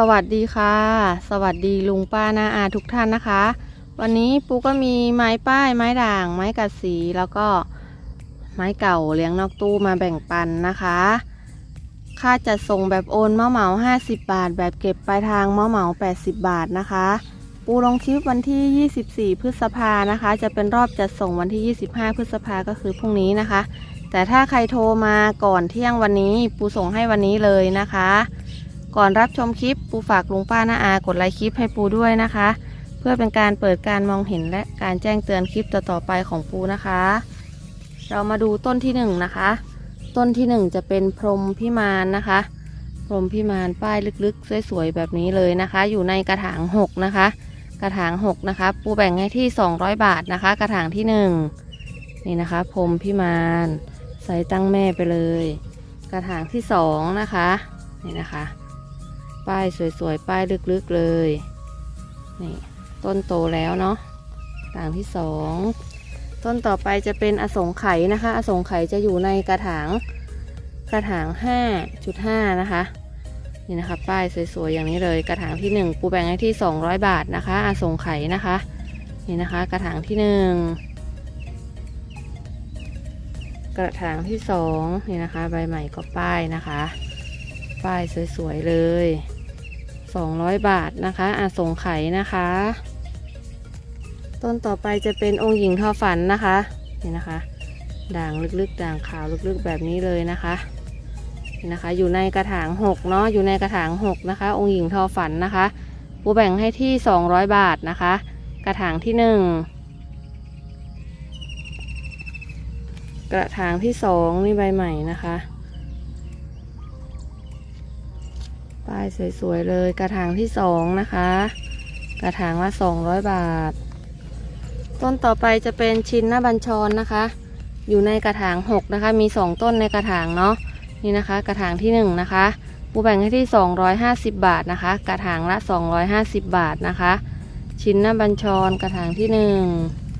สวัสดีค่ะ สวัสดีลุงป้านาอาทุกท่านนะคะ วันนี้ปูก็มีไม้ป้ายไม้ด่าง ไม้กัดสีแล้วก็ไม้เก่าเลี้ยงนอกตู้มาแบ่งปันนะคะค่าจัดส่งแบบโอนเมาเหมา50 บาท แบบเก็บปลายทางเมาเหมา 80 บาทนะคะ ปูลงคลิปวันที่ 24 พฤษภานะคะ จะเป็นรอบจัดส่งวันที่ 25 พฤษภาก็คือพรุ่งนี้นะคะ แต่ถ้าใครโทรมาก่อนเที่ยงวันนี้ ปูส่งให้วันนี้เลยนะคะ ก่อนรับชมคลิปปูฝากลุงป้าน้าอากดไลค์คลิปให้ปูด้วยนะคะ เพื่อเป็นการเปิดการมองเห็นและการแจ้งเตือนคลิปต่อๆไปของปูนะคะ เรามาดูต้นที่หนึ่งนะคะ ต้นที่หนึ่งจะเป็นพรมพิมานนะคะ พรมพิมานป้ายลึกๆ สวยๆแบบนี้เลยนะคะ อยู่ในกระถางหกนะคะ กระถางหกนะคะปูแบ่งให้ที่ 200 บาทนะคะ กระถางที่หนึ่งนี่นะคะ พรมพิมานใส่ตั้งแม่ไปเลย กระถางที่สองนะคะนี่นะคะ ป้ายสวยๆ ป้ายลึกๆเลย นี่ต้นโตแล้วเนาะต่างที่สองต้นต่อไปจะเป็นอสงไขยนะคะ อสงไขยจะอยู่ในกระถางกระถาง 5.5 นะคะ นี่นะคะ ป้ายสวยๆ อย่างนี้เลย กระถางที่ 1 ปูแบ่งให้ที่ 200 บาทนะคะ อสงไขยนะคะ นี่นะคะ กระถางที่ 1 กระถางที่ 2 นี่นะคะ ใบใหม่ก็ป้ายนะคะ ป้ายสวยๆ เลย 200 บาทนะคะอาสงไขนะคะ ต้นต่อไปจะเป็นองค์หญิงทอฝันนะคะนี่นะคะ ด่างลึกๆ ด่างขาวลึกๆแบบนี้เลยนะคะนี่นะคะ อยู่ในกระถาง6เนาะอยู่ในกระถาง6นะคะ องค์หญิงทอฝันนะคะปูแบ่งให้ที่ 200 บาทนะคะ กระถางที่ 1กระถางที่2นี่ใบใหม่นะคะ ป้ายสวยๆเลยกระถางที่สองนะคะ กระถางละ200บาท ต้นต่อไปจะเป็นชินหน้าบัญชรนะคะ อยู่ในกระถาง6นะคะ มี2ต้นในกระถางเนาะนี่นะคะ กระถางที่1นะคะปูแบ่งให้ที่ 250 บาทนะคะ กระถางละ 250 บาทนะคะ ชินหน้าบัญชรกระถางที่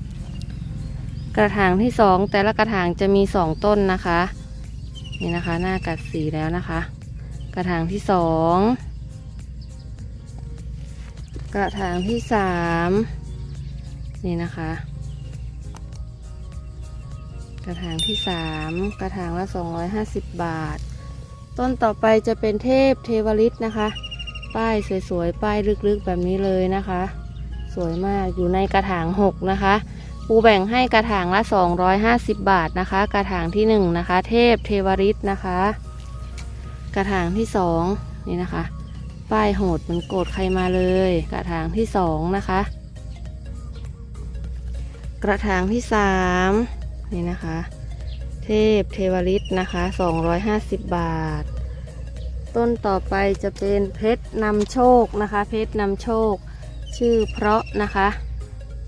1 กระถางที่ 2 แต่ละกระถางจะมี 2 ต้นนะคะ นี่นะคะ หน้ากัดสีแล้วนะคะ กระถางที่สองกระถางที่สามนี่นะคะ กระถางที่สามกระถางละ250บาท ต้นต่อไปจะเป็นเทพเทวฤทธิ์นะคะ ป้ายสวยๆ ป้ายลึกๆแบบนี้เลยนะคะ สวยมากอยู่ในกระถาง6นะคะปูแบ่งให้กระถางละ 250 บาทนะคะ กระถางที่ 1 นะคะ เทพเทวฤทธิ์นะคะ กระถางที่สองนี่นะคะ ป้ายโหดมันโกรธใครมาเลย กระถางที่สองนะคะ กระถางที่สามนี่นะคะ เทพเทวฤทธิ์นะคะ250บาท ต้นต่อไปจะเป็นเพชรนำโชคนะคะ เพชรนำโชค ชื่อเพราะนะคะ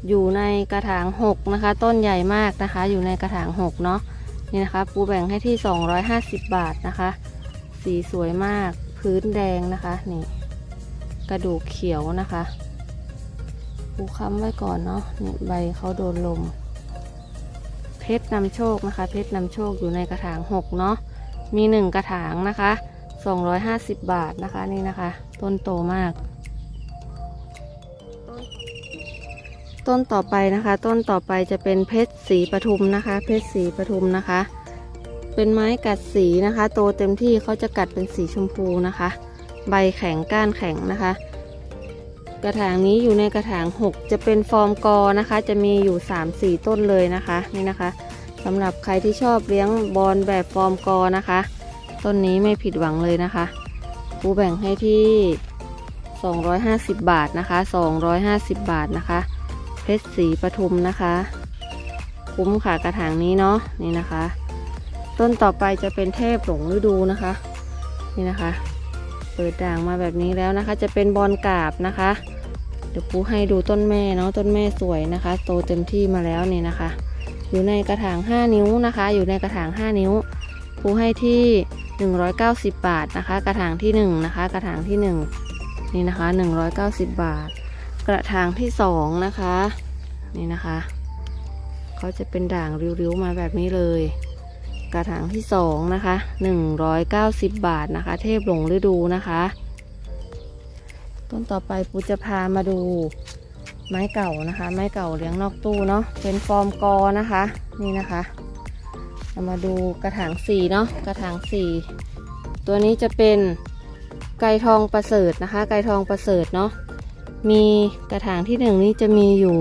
อยู่ในกระถาง6นะคะ ต้นใหญ่มากนะคะ อยู่ในกระถาง6เนาะนี่นะคะปูแบ่งให้ที่ 250 บาทนะคะ สีสวยมาก พื้นแดงนะคะ นี่ กระดูกเขียวนะคะปูค้ำไว้ก่อนเนาะ นี่ใบเขาโดนลม เพชรนำโชคนะคะ เพชรนำโชคอยู่ในกระถางหกเนาะ มีหนึ่งกระถางนะคะ250บาทนะคะนี่นะคะ ต้นโตมาก ต้นต่อไปนะคะ ต้นต่อไปจะเป็นเพชรสีปทุมนะคะ เพชรสีปทุมนะคะ เป็นไม้กัดสีนะคะ โตเต็มที่เขาจะกัดเป็นสีชมพูนะคะ ใบแข็งก้านแข็งนะคะ กระถางนี้อยู่ในกระถาง 6 จะเป็นฟอร์มกอนะคะ จะมีอยู่ 3-4 ต้นเลยนะคะนี่นะคะสำหรับใครที่ชอบเลี้ยงบอลแบบฟอร์มกอนะคะ ต้นนี้ไม่ผิดหวังเลยนะคะปูแบ่งให้ที่ 250 บาทนะคะ 250 บาทนะคะ เพชรสีปทุมนะคะ คุ้มค่ะกระถางนี้เนาะนี่นะคะ ต้นต่อไปจะเป็นเทพหลงฤดูนะคะ นี่นะคะ เปิดด่างมาแบบนี้แล้วนะคะ จะเป็นบอลกาบนะคะ เดี๋ยวปูให้ดูต้นแม่เนาะต้นแม่สวยนะคะ โตเต็มที่มาแล้วนี่นะคะ อยู่ในกระถาง 5 นิ้วนะคะ อยู่ในกระถาง 5 นิ้วปูให้ที่ 190 บาทนะคะ กระถางที่1นะคะ กระถางที่ 1 นี่นะคะ 190 บาท กระถางที่2นะคะ นี่นะคะ เขาจะเป็นด่างริ้วๆมาแบบนี้เลย กระถางที่2นะคะ190บาทนะคะ เทพหลงฤดูนะคะ ต้นต่อไปปูจะพามาดูไม้เก่านะคะ ไม้เก่าเลี้ยงนอกตู้เนาะเป็นฟอร์มกอนะคะ นี่นะคะเรามาดูกระถางสี่เนาะกระถางสี่ตัวนี้จะเป็นไก่ทองประเสริฐนะคะ ไก่ทองประเสริฐเนาะมีกระถางที่หนึ่งนี้จะมีอยู่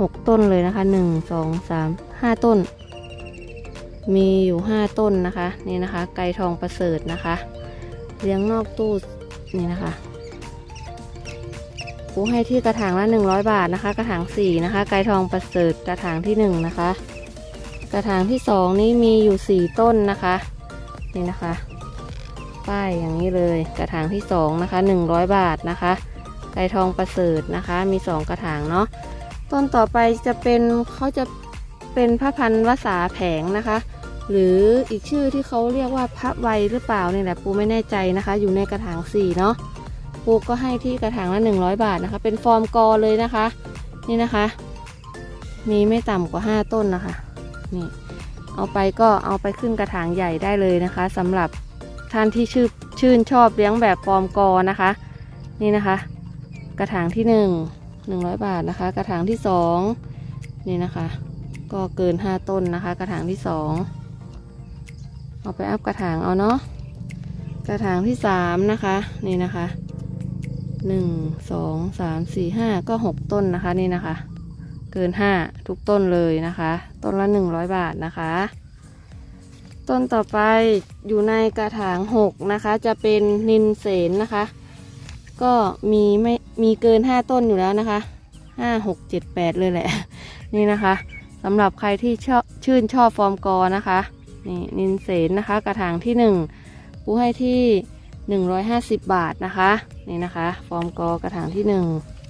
หกต้นเลยนะคะหนึ่งสองสามห้าต้น มีอยู่ห้าต้นนะคะ นี่นะคะ ไก่ทองประเสริฐนะคะ เลี้ยงนอกตู้นี่นะคะปูให้ที่กระถางละ100 บาทนะคะ กระถาง4นะคะ ไก่ทองประเสริฐกระถางที่1นะคะ กระถางที่ 2 นี้มีอยู่ 4 ต้นนะคะ นี่นะคะ ป้ายอย่างนี้เลย กระถางที่2นะคะ100 บาทนะคะ ไก่ทองประเสริฐนะคะ มี 2 กระถางเนาะ ต้นต่อไปจะเป็นเขาจะ เป็นพระพันธุ์วสาแผงนะคะ หรืออีกชื่อที่เขาเรียกว่าพระไวหรือเปล่าเนี่ยแหละปูไม่แน่ใจนะคะ อยู่ในกระถางสี่เนาะปูก็ให้ที่กระถางละ100บาทนะคะ เป็นฟอร์มกอเลยนะคะ นี่นะคะ มีไม่ต่ำกว่า5ต้นนะคะนี่เอาไปก็เอาไปขึ้นกระถางใหญ่ได้เลยนะคะสำหรับท่านที่ชื่นชื่นชอบเลี้ยงแบบฟอร์มกอนะคะ นี่นะคะ กระถางที่1 100บาทนะคะ กระถางที่2นี่นะคะ ก็เกิน 5 ต้นนะคะ กระถางที่ 2 เอาไปอัพกระถางเอาเนาะกระถางที่สามนะคะ นี่นะคะหนึ่งสองสามสี่ห้าก็หกต้นนะคะนี่นะคะ เกินห้าทุกต้นเลยนะคะ ต้นละหนึ่งร้อยบาทนะคะต้นต่อไปอยู่ในกระถางหกนะคะ จะเป็นนินเสนนะคะ ก็มีไม่มีเกินห้าต้นอยู่แล้วนะคะห้าหกเจ็ดแปดเลยแหละ นี่นะคะ สำหรับใครที่ชอบชื่นชอบฟอร์มกอนะคะ นี่นินเสนนะคะ กระถางที่1ปูให้ที่ 150 บาทนะคะ นี่นะคะ ฟอร์มกอกระถางที่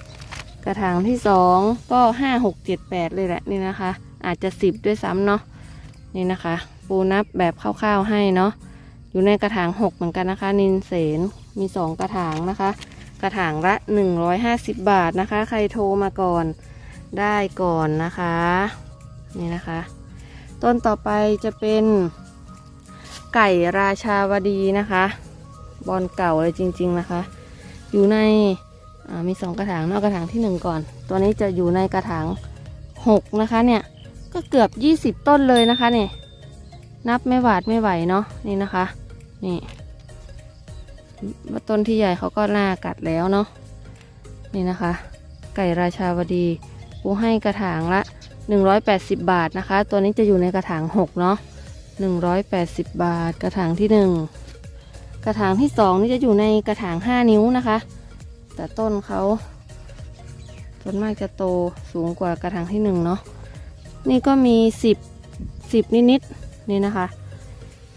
1 กระถางที่ 2 ก็ 5 6 7 8 เลยแหละนี่นะคะ อาจจะ 10 ด้วยซ้ำเนาะนี่นะคะ ปูนับแบบคร่าวๆให้เนาะอยู่ในกระถาง 6 เหมือนกันนะคะ นินเสนมี 2 กระถางนะคะ กระถางละ 150 บาทนะคะ ใครโทรมาก่อนได้ก่อนนะคะ นี่นะคะ ต้นต่อไปจะเป็นไก่ราชาวดีนะคะ บอลเก่าเลยจริง ๆนะคะ อยู่ในมีสองกระถางนอกกระถางที่หนึ่งก่อน ตัวนี้จะอยู่ในกระถางหกนะคะเนี่ยก็เกือบยี่สิบต้นเลยนะคะเนี่ยนับไม่หวาดไม่ไหวเนาะนี่นะคะนี่ต้นที่ใหญ่เขาก็น่ากัดแล้วเนาะนี่นะคะ ไก่ราชาวดีปูให้กระถางละ 180 บาทนะคะ ตัวนี้จะอยู่ในกระถาง 6 เนาะ180 บาท กระถางที่ 1 กระถางที่ 2 นี่จะอยู่ในกระถาง 5 นิ้วนะคะ แต่ต้นเขาส่วนมากจะโตสูงกว่ากระถางที่ 1 เนาะนี่ก็มี 10 10 นิดๆนี่นะคะ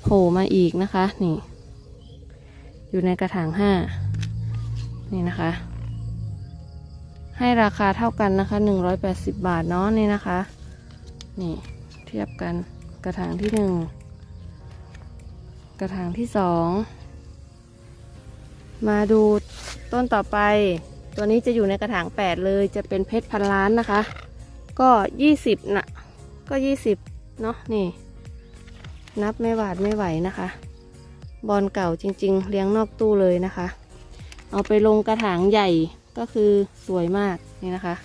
โผล่มาอีกนะคะนี่ อยู่ในกระถาง 5 นี่นะคะ ให้ราคาเท่ากันนะคะ180 บาทเนาะนี่นะคะ นี่เทียบกันกระถางที่1กระถางที่2มาดูต้นต่อไป ตัวนี้จะอยู่ในกระถาง8เลยจะเป็นเพชรพันล้านนะคะ ก็20นะก็20เนาะนี่ นับไม่หวาดไม่ไหวนะคะ บอลเก่าจริง ๆ เลี้ยงนอกตู้เลยนะคะ เอาไปลงกระถางใหญ่ ก็คือสวยมากนี่นะคะ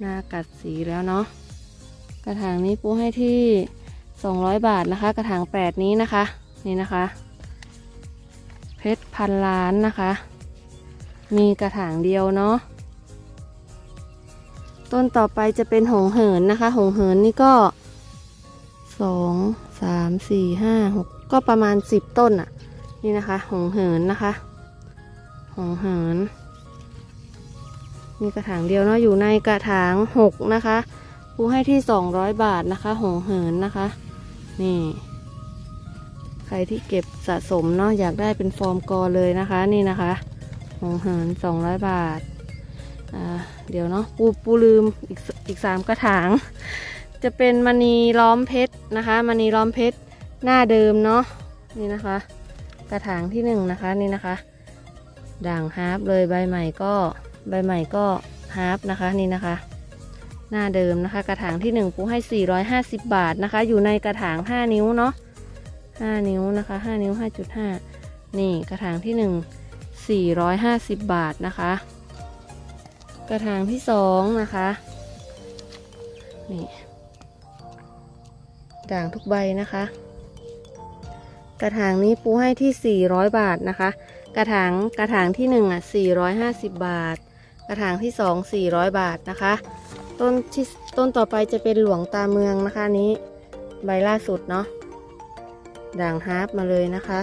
หน้ากัดสีแล้วเนาะกระถางนี้ปูให้ที่ 200 บาทนะคะ กระถาง8นี้นะคะ นี่นะคะ เพชรพันล้านนะคะ มีกระถางเดียวเนาะต้นต่อไปจะเป็นหงเหินนะคะ หงเหินนี่ก็สองสามสี่ห้าหกก็ประมาณ10ต้นอะ่ะ นี่นะคะ หงเหินนะคะ หงเหิน มีกระถางเดียวเนาะอยู่ในกระถางหกนะคะปูให้ที่200บาทนะคะหงเหินนะคะ นี่ ใครที่เก็บสะสมเนาะอยากได้เป็นฟอร์มกอเลยนะคะ นี่นะคะหงเหิน200บาทอ่าเดี๋ยวเนาะปูปูลืมอีกอีกสามกระถาง จะเป็นมณีล้อมเพชรนะคะมณีล้อมเพชรหน้าเดิมเนาะนี่นะคะ กระถางที่หนึ่งนะคะนี่นะคะ ด่างฮาร์ปเลยใบใหม่ก็ ใบใหม่ก็ฮาร์ปนะคะนี่นะคะ หน้าเดิมนะคะ กระถางที่ 1 ปูให้ 450 บาทนะคะ อยู่ในกระถาง 5 นิ้วเนาะ5นิ้วนะคะ 5 นิ้ว 5.5 นี่กระถางที่450 บาทนะคะ กระถางที่สองนะคะนี่ด่างทุกใบนะคะ กระถางนี้ปูให้ที่ 400 บาทนะคะ กระถางกระถางที่1อะ450 บาท ระถางที่ 2 400 บาทนะคะ ต้นที่ต้นต่อไปจะเป็นหลวงตาเมืองนะคะนี้ ใบล่าสุดเนาะด่างฮาร์ปมาเลยนะคะ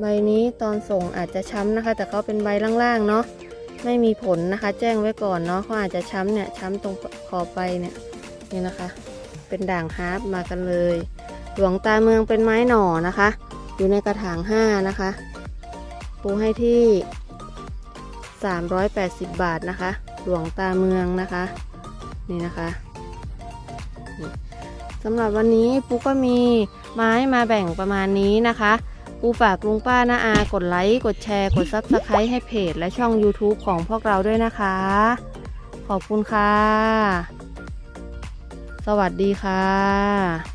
ใบนี้ตอนส่งอาจจะช้ำนะคะ แต่เขาเป็นใบล่างๆเนาะไม่มีผลนะคะ แจ้งไว้ก่อนเนาะเขาอาจจะช้ำเนี่ยช้ำตรงขอบใบเนี่ยนี่นะคะ เป็นด่างฮาร์ปมากันเลย หลวงตาเมืองเป็นไม้หน่อนะคะ อยู่ในกระถาง5นะคะ ปูให้ที่ 380 บาทนะคะ หลวงตาเมืองนะคะ นี่นะคะสำหรับวันนี้ปูก็มีไม้มาแบ่งประมาณนี้นะคะปูฝากลุงป้าน้าอา กดไลค์ กดแชร์ กดซับสไครต์ให้เพจและช่อง YouTube ของพวกเราด้วยนะคะ ขอบคุณค่ะ สวัสดีค่ะ